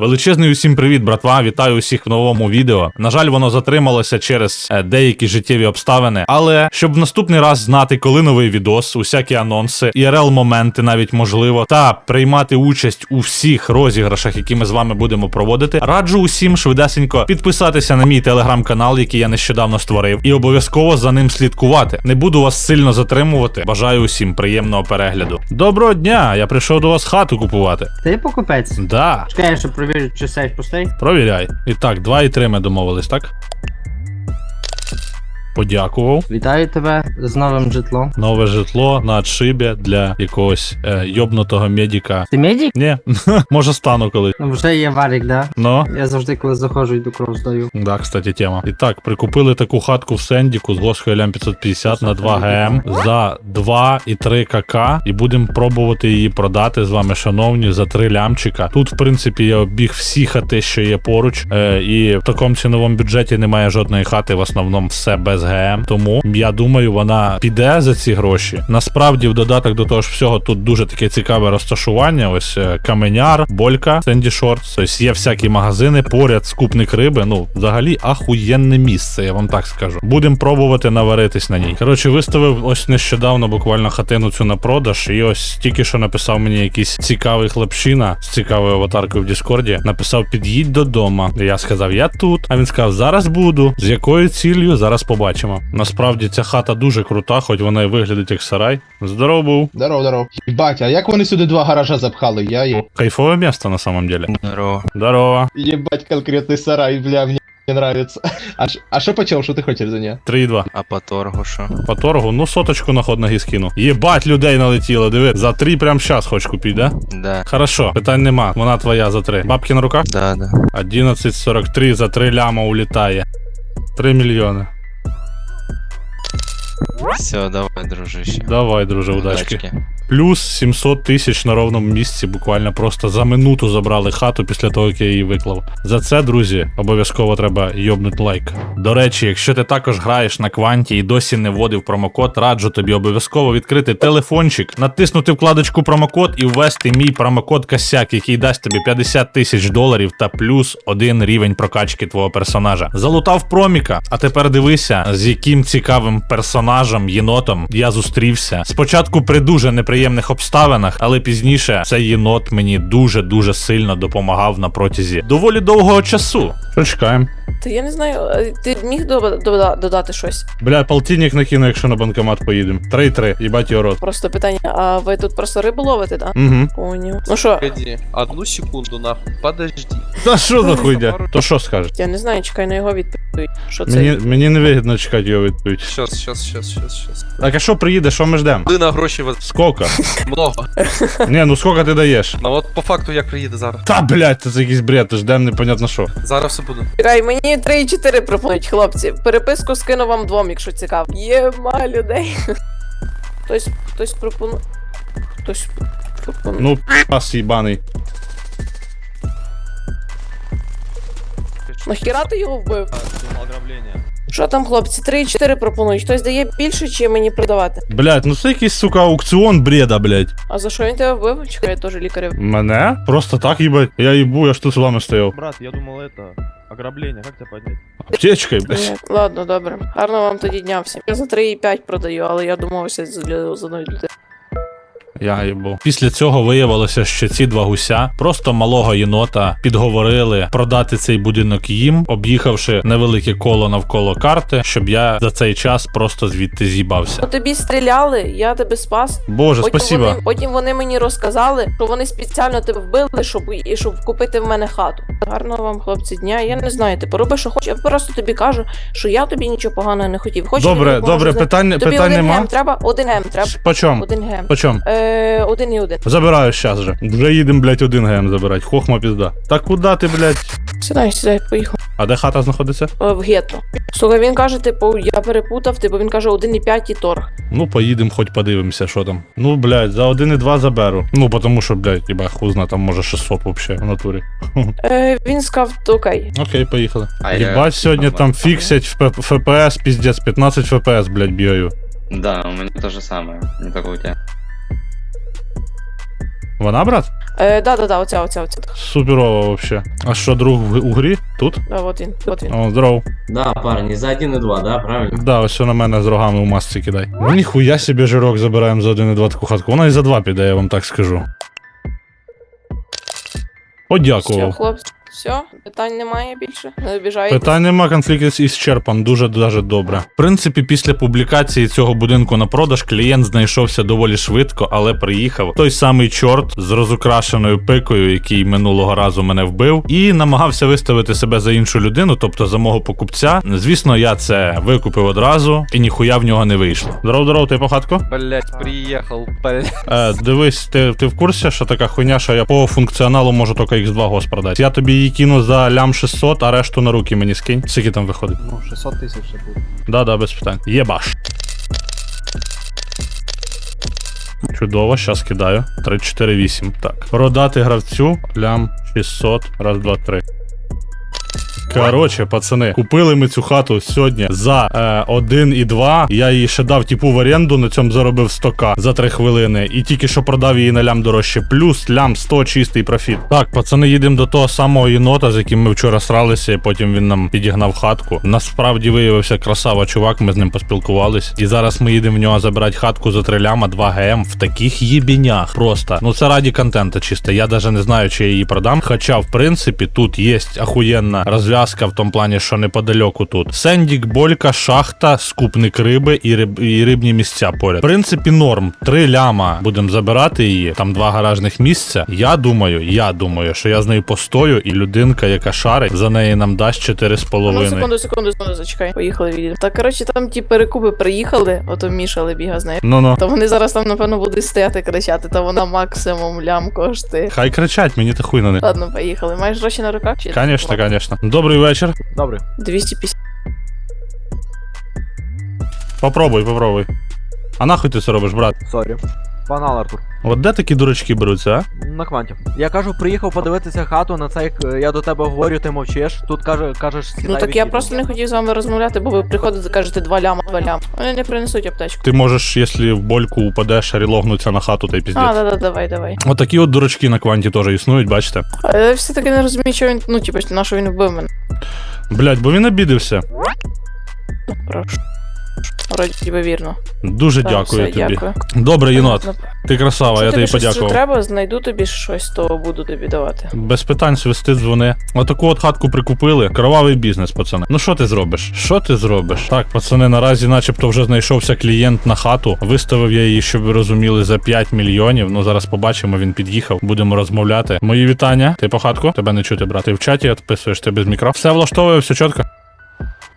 Величезний усім привіт, братва! Вітаю усіх в новому відео. На жаль, воно затрималося через е, деякі життєві обставини. Але щоб в наступний раз знати, коли новий відос, усякі анонси, ірл моменти навіть можливо, та приймати участь у всіх розіграшах, які ми з вами будемо проводити, раджу усім швидесенько підписатися на мій телеграм-канал, який я нещодавно створив, і обов'язково за ним слідкувати. Не буду вас сильно затримувати. Бажаю усім приємного перегляду. Доброго дня! Я прийшов до вас хату купувати. Ти покупець? Да. Чекай, я ще провірю, чи сейф пустий. Провіряй. І так, 2 і 3 ми домовились, так? Подякував. Вітаю тебе з новим житлом. Нове житло на отшибі для якогось е, йобнутого медіка. Ти медик? Ні, може стану колись. Ну вже є варік, да? Ну. Я завжди, коли заходжу, йду кров здаю. Да, кстати, тема. І так, прикупили таку хатку в Сендіку з Госхойлям 550 на 2 ГМ за 2 і 3 КК. І будемо пробувати її продати з вами, шановні, за 3 лямчика. Тут, в принципі, я обіг всі хати, що є поруч. Е, і в такому ціновому бюджеті немає жодної хати, в основному все без ГМ. Тому я думаю, вона піде за ці гроші. Насправді, в додаток до того ж всього, тут дуже таке цікаве розташування. Ось е, каменяр, болька, Сенді Шорт. Тобто є всякі магазини поряд, скупник риби. Ну, взагалі, ахуєнне місце, я вам так скажу. Будемо пробувати наваритись на ній. Коротше, виставив ось нещодавно буквально хатину цю на продаж. І ось тільки що написав мені якийсь цікавий хлопчина з цікавою аватаркою в Діскорді. Написав: під'їдь додому. Я сказав, я тут. А він сказав, зараз буду. З якою ціллю зараз побачимо. Насправді ця хата дуже крута, хоч вона і виглядить як сарай. Здоров був. Здоров, здоров. Єбать, а як вони сюди два гаража запхали? Я є. Кайфове місто на самом деле. Здорово. Здорово. Єбать, конкретний сарай, бля, мені не нравится. А, ш- а що почав, що ти хочеш за нього? 3,2. А по торгу що? По торгу, ну соточку на ход ноги скину. Єбать, людей налетіло, диви. За 3 прям щас хоч купити, да? Да. Хорошо, питань нема. Вона твоя за 3. Бабки на руках? Да, да. 11.43 за 3 ляма улітає. 3 мільйони. Все, давай, дружище. Давай, друже, удачки. Удачки. Плюс 700 тисяч на ровному місці. Буквально просто за минуту забрали хату після того, як я її виклав. За це, друзі, обов'язково треба йобнути лайк. До речі, якщо ти також граєш на кванті і досі не вводив промокод, раджу тобі обов'язково відкрити телефончик, натиснути вкладочку промокод і ввести мій промокод Косяк, який дасть тобі 50 тисяч доларів та плюс один рівень прокачки твого персонажа. Залутав проміка, а тепер дивися, з яким цікавим персонажем, єнотом я зустрівся. Спочатку при дуже неприємних обставинах, але пізніше цей єнот мені дуже дуже сильно допомагав на протязі доволі довгого часу. Чекаємо? Та я не знаю, е, ти міг дода- дода- додати щось? Бля, полтинник накину, якщо на банкомат поїдемо. 3-3, їбать його рот. Просто питання, а ви тут просто рибу ловите, да? Угу. Поняв. Ну що, Погоди, одну секунду нахуй, подожди. Та що за хуйня? То що скажеш? я не знаю, чекай на його відповідь. Що це? Мені, мені не вигідно чекати його відповідь. Сейчас, сейчас, сейчас, сейчас, сейчас. Так а що приїде, що ми ждемо? Коли на гроші вас Сколько? много. Ні, ну сколько ти даєш? Ну от по факту як приїде зараз. Та блядь, це якийсь бред, ждем непонятно що. Зараз все буде. Чекай, мені 3,4 пропонують, хлопці. Переписку скину вам двом, якщо цікаво. Єма людей. Хтось, хтось пропонує. Хтось пропонує. Ну, пас їбаний. Нахіра ти його вбив? Що там, хлопці? 3,4 пропонують. Хтось дає більше, чи мені продавати? Блядь, ну це якийсь, сука, аукціон бреда, блядь. А за що він тебе вбив? Чекай, я теж лікаря. Мене? Просто так, їбать. Я їбу, я ж тут з вами стояв. Брат, я думал это ограбление, как тебя поднять? Аптечкою, блядь. Ні, Ладно, добре. Гарно вам тоді дня всім. Я за 3,5 продаю, але я домовився з, з одною людиною. Я їбу. Після цього виявилося, що ці два гуся просто малого єнота підговорили продати цей будинок їм, об'їхавши невелике коло навколо карти, щоб я за цей час просто звідти з'їбався. Тобі стріляли, я тебе спас. Боже, спасибо. Вони, потім вони мені розказали, що вони спеціально тебе вбили, щоб, і щоб купити в мене хату. Гарного вам, хлопці, дня. Я не знаю, ти роби, що хочеш. Я просто тобі кажу, що я тобі нічого поганого не хотів. Хочеш, Добре, добре, питань, Тобі питань один нема. гем треба? Один гем треба. По чому? Один гем. По чому? Е, один і один. Забираю щас же. Вже їдемо, блядь, один ГМ забирати. Хохма пізда. Та куди ти, блядь? Сідай, сідай, поїхав. А де хата знаходиться? Е, в гетто. Слухай, він каже, типу, я перепутав, типу, він каже 1,5 і торг. Ну, поїдемо, хоч подивимося, що там. Ну, блядь, за 1,2 заберу. Ну, тому що, блядь, хіба хузна, там може 600 вообще в натурі. Е, він сказав, окей. Окей, поїхали. А я- Єбать, сьогодні там фіксять ФП- ФПС, піздець, 15 ФПС, блядь, бігаю. Да, у меня то же самое, не только у тебя. Вона, брат? Е, да, да, да, оця, оця, оця. Суперово вообще. А що, друг в, у грі? Тут? Да, от він, от він. О, здоров. Да, парень, за 1,2, да, правильно? Да, ось все на мене з рогами у масці кидай. Ну ніхуя собі жирок забираємо за 1,2 таку хатку. Вона і за 2 піде, я вам так скажу. О, Все, дякую. хлопці. Все, питань немає більше. Не обіжайте. Питань нема, конфлікт ісчерпан, дуже дуже добре. В принципі, після публікації цього будинку на продаж клієнт знайшовся доволі швидко, але приїхав той самий чорт з розукрашеною пикою, який минулого разу мене вбив, і намагався виставити себе за іншу людину, тобто за мого покупця. Звісно, я це викупив одразу, і ніхуя в нього не вийшло. Здоров, здоров, ти по хатку? Блять, приехал, блять. Е, дивись, ти, ти в курсі, що така хуйня, що я по функціоналу можу тільки X2 гос продати. Я тобі її кину за лям 600, а решту на руки мені скинь. Скільки там виходить? Ну, 600 тисяч ще буде. Да, да, без питань. Єбаш. Чудово, щас кидаю. 3, 4, 8. Так. Продати гравцю лям 600. Раз, два, три. Короче, пацани, купили ми цю хату сьогодні за е, 1,2. Я її ще дав типу в оренду, на цьому заробив 100к за 3 хвилини. І тільки що продав її на лям дорожче. Плюс лям 100 чистий профіт. Так, пацани, їдемо до того самого єнота, з яким ми вчора сралися, і потім він нам підігнав хатку. Насправді виявився красава чувак, ми з ним поспілкувались. І зараз ми їдемо в нього забирати хатку за 3 ляма 2 ГМ в таких єбінях. Просто. Ну це раді контента чисто. Я навіть не знаю, чи я її продам. Хоча, в принципі, тут є ахуєнна розв'язка в тому плані, що неподалеку тут. Сендік, болька, шахта, скупник риби і, риб, і рибні місця поряд. В принципі, норм. Три ляма будемо забирати її. Там два гаражних місця. Я думаю, я думаю, що я з нею постою, і людинка, яка шарить, за неї нам дасть 4,5. Ну, секунду, секунду, секунду, зачекай. Поїхали відійдемо. Так, коротше, там ті перекупи приїхали, ото Міша Лебіга з нею. Ну ну. То вони зараз там, напевно, будуть стояти кричати, то вона максимум лям коштує. Хай кричать, мені та хуй на них. Ладно, поїхали. Маєш гроші на руках? Чи Конечно, конечно. Добрий вечір. Добре. 250. Попробуй, попробуй. А нахуй ти це робиш, брат? Сорі. Панал Артур. От де такі дурачки беруться, а? На кванті. Я кажу, приїхав подивитися хату, на цей е, я до тебе говорю, ти мовчиш. Тут каже, кажеш, Ну так я просто не хотів з вами розмовляти, бо ви приходите, кажете два ляма, два ляма. Вони не принесуть аптечку. Ти можеш, якщо в больку упадеш, релогнутися на хату та й А, піздець. да, да, давай, давай. Отакі от дурачки на кванті теж існують, бачите? А я все-таки не розумію, що він, ну, типу, на що він вбив мене. Блять, бо він обідився. Прошу. Вроді би вірно. Дуже Так, дякую все, тобі. Дякую. Добре, єнот, Ну, ти красава, Якщо я тобі подякував. треба, знайду тобі щось, то буду тобі давати. Без питань свисти дзвони. Отаку от хатку прикупили. Кровавий бізнес, пацани. Ну що ти зробиш? Що ти зробиш? Так, пацани, наразі, начебто, вже знайшовся клієнт на хату. Виставив я її, щоб ви розуміли, за 5 мільйонів. Ну зараз побачимо, він під'їхав. Будемо розмовляти. Мої вітання. Ти по хатку? Тебе не чути, брат. Ти в чаті відписуєш, ти без мікро. Все влаштовує, все чітко.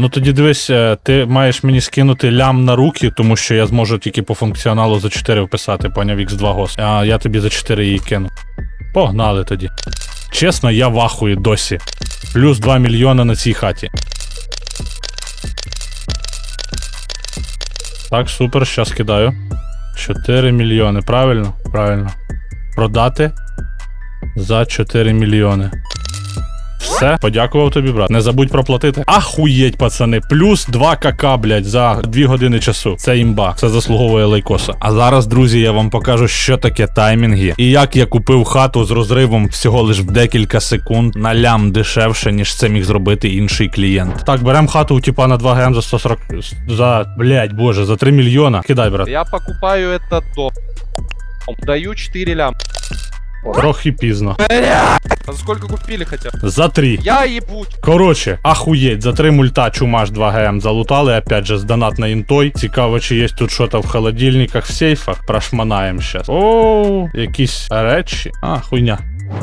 Ну тоді дивись, е, ти маєш мені скинути лям на руки, тому що я зможу тільки по функціоналу за 4 вписати, поняв X2 гос. А я тобі за 4 її кину. Погнали тоді. Чесно, я вахую досі. Плюс 2 мільйони на цій хаті. Так, супер, щас кидаю. 4 мільйони, правильно? Правильно. Продати за 4 мільйони. Все, подякував тобі, брат. Не забудь проплатити. Ахуєть, пацани. Плюс 2 КК, блядь, за 2 години часу. Це імба. Це заслуговує лайкоса. А зараз, друзі, я вам покажу, що таке таймінги. І як я купив хату з розривом всього лиш в декілька секунд на лям дешевше, ніж це міг зробити інший клієнт. Так, беремо хату у типа на 2 ГМ за 140. За. блядь, боже, за 3 мільйона. Кидай, брат. Я покупаю этот дом. Даю 4 лям. Трохи пізно. А за сколько купили хотя? За три. Я ебуть. Короче, ахуєть, за три мульта чумаш 2 ГМ залутали, опять же, з донат на інтой. Цікаво, чи є тут що-то в холодильниках, в сейфах. Прошманаємо щас. О, якісь речі. А, хуйня.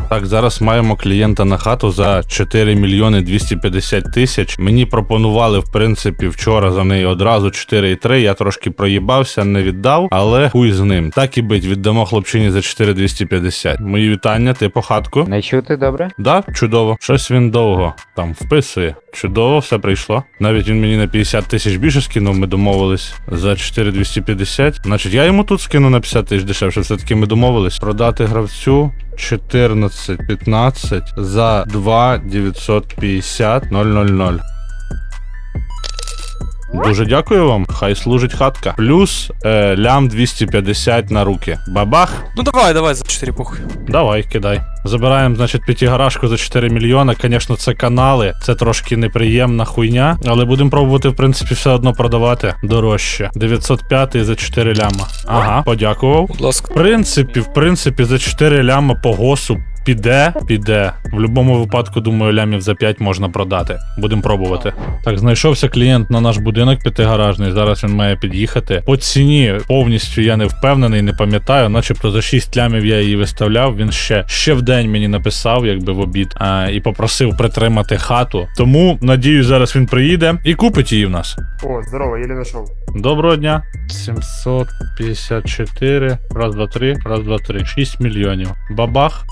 Так, зараз маємо клієнта на хату за 4 мільйони 250 тисяч. Мені пропонували, в принципі, вчора за неї одразу 4,3. Я трошки проїбався, не віддав, але хуй з ним. Так і бить, віддамо хлопчині за 4,250. Мої вітання, ти по хатку. Не чути добре? Да, чудово. Щось він довго там вписує. Чудово, все прийшло. Навіть він мені на 50 тисяч більше скинув, ми домовились за 4250. Значить, я йому тут скину на 50 тисяч дешевше. Все-таки ми домовились. Продати гравцю 14-15 за 2 950 000. Дуже дякую вам. Хай служить хатка. Плюс е, лям 250 на руки. Бабах. Ну давай, давай за 4 пух. Давай, кидай. Забираємо, значить, п'ятигаражку за 4 мільйона. Звісно, це канали, це трошки неприємна хуйня, але будемо пробувати, в принципі, все одно продавати дорожче. 905 за 4 ляма. Ага, подякував. Будь ласка. В принципі, в принципі, за 4 ляма по госу піде, піде. В будь-якому випадку, думаю, лямів за 5 можна продати. Будемо пробувати. Так, знайшовся клієнт на наш будинок п'ятигаражний. Зараз він має під'їхати. По ціні повністю я не впевнений, не пам'ятаю. Начебто за 6 лямів я її виставляв. Він ще ще в день мені написав, якби в обід, а, і попросив притримати хату. Тому надіюсь, зараз він приїде і купить її в нас. О, здорово, еле нашел. Доброго дня. 754. Раз, два, три. Раз, два, три. 6 мільйонів. Бабах.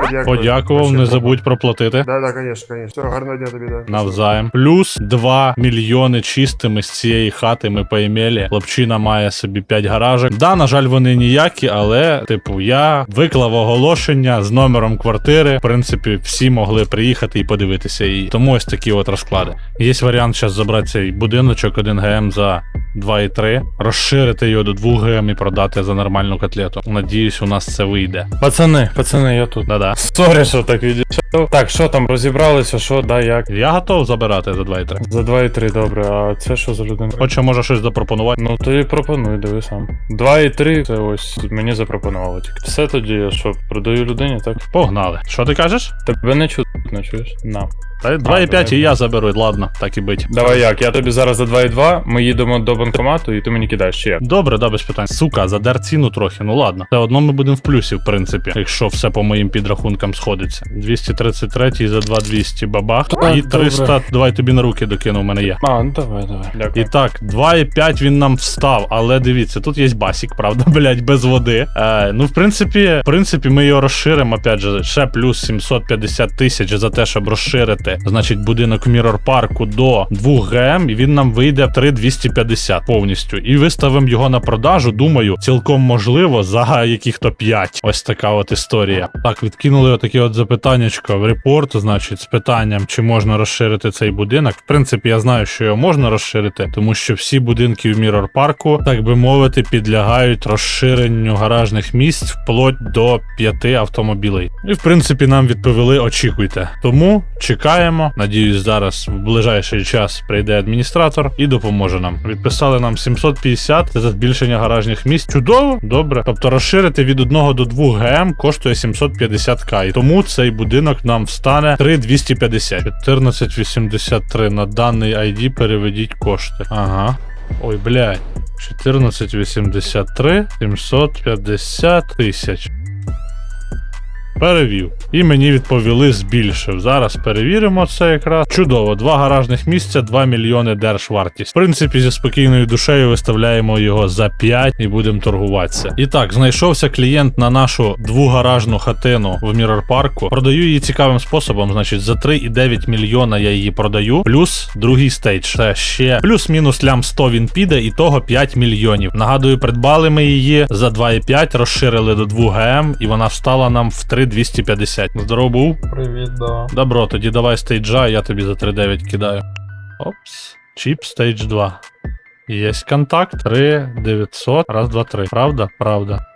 Все, дякую. Подякував, Вообще не забудь проплатити. Да, да, конечно, конечно. Все, гарного дня тобі, да. Навзаєм. Плюс 2 мільйони чистими з цієї хати ми поімели. Хлопчина має собі 5 гаражок. Да, на жаль, вони ніякі, але, типу, я виклав оголошення з номером квартири. В принципі, всі могли приїхати і подивитися її. Тому ось такі от розклади. Є варіант зараз забрати цей будиночок 1 ГМ за 2,3, розширити його до 2 ГМ і продати за нормальну котлету. Надіюсь, у нас це вийде. Пацани, пацани, я тут. Да-да. Сорі, що так відійшов. Так, що там, розібралися, що, да, як? Я готов забирати за 2,3. За 2,3, добре, а це що за людина? Хоче, може щось запропонувати. Ну то і пропонуй, диви сам. 2,3 це ось мені запропонували тільки. Все тоді, я що, продаю людині, так? Погнали. Що ти кажеш? Тебе не чутно, чуєш? На. Та 2,5 і я заберу, ладно, так і бить. Давай як, я тобі зараз за 2,2, ми їдемо до банкомату, і ти мені кидаєш чи як? Добре, да, без питань. Сука, задер ціну трохи, ну ладно. Все одно ми будемо в плюсі, в принципі, якщо все по моїм підрахункам сходиться. 233 за 2200 бабах. Так, і 300, добре. давай тобі на руки докину, у мене є. А, ну давай, давай. І так, 2,5 він нам встав, але дивіться, тут є басік, правда, блядь, без води. Е, ну, в принципі, в принципі, ми його розширимо, опять же, ще плюс 750 тисяч за те, щоб розширити, значить, будинок Мірор Парку до 2 ГМ, і він нам вийде 3,250 повністю. І виставимо його на продажу, думаю, цілком можливо, за яких-то 5. Ось така от історія. Так, відкинули отаке от запитаннячко в репорт, значить, з питанням, чи можна розширити цей будинок. В принципі, я знаю, що його можна розширити, тому що всі будинки в Мірор Парку, так би мовити, підлягають розширенню гаражних місць вплоть до 5 автомобілей. І в принципі нам відповіли: очікуйте. Тому чекаємо. Надіюсь, зараз в ближайший час прийде адміністратор і допоможе нам. Відписали нам 750 це за збільшення гаражних місць. Чудово, добре. Тобто розширити від 1 до 2 ГМ коштує 750к. І тому цей будинок нам встане 3250. 1483 на даний ID переведіть кошти. Ага. Ой, блядь. 1483 750 тисяч. Перевів. І мені відповіли збільшив. Зараз перевіримо це якраз. Чудово, два гаражних місця, 2 мільйони держвартість. В принципі, зі спокійною душею виставляємо його за 5 і будемо торгуватися. І так, знайшовся клієнт на нашу двугаражну хатину в Мірор Парку. Продаю її цікавим способом. Значить, за 3,9 мільйона я її продаю, плюс другий стейдж. Це ще плюс-мінус лям 100 він піде, і того 5 мільйонів. Нагадую, придбали ми її за 2,5, розширили до 2 ГМ, і вона встала нам в 3,250. Здорово був. Привіт, да. Добро, тоді давай стейджа, я тобі за 3,9 кидаю. Опс. Чіп стейдж 2. Єсть контакт. 3,900. Раз, два, три. Правда? Правда.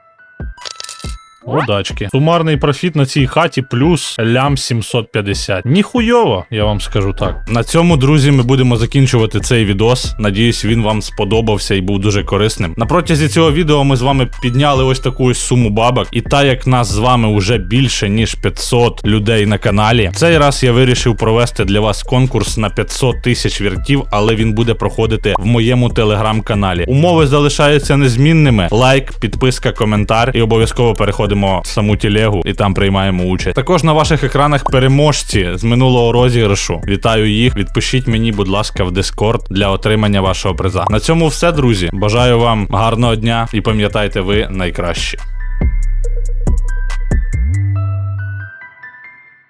Удачки. Сумарний профіт на цій хаті плюс лям 750. Ніхуйово, я вам скажу так. На цьому, друзі, ми будемо закінчувати цей відос. Надіюсь, він вам сподобався і був дуже корисним. На протязі цього відео ми з вами підняли ось таку суму бабок. І так як нас з вами вже більше ніж 500 людей на каналі, цей раз я вирішив провести для вас конкурс на 500 тисяч віртів, але він буде проходити в моєму телеграм-каналі. Умови залишаються незмінними: лайк, підписка, коментар і обов'язково переходимо в саму телегу і там приймаємо участь. Також на ваших екранах переможці з минулого розіграшу. Вітаю їх. Відпишіть мені, будь ласка, в Discord для отримання вашого приза. На цьому все, друзі. Бажаю вам гарного дня і пам'ятайте, ви найкращі.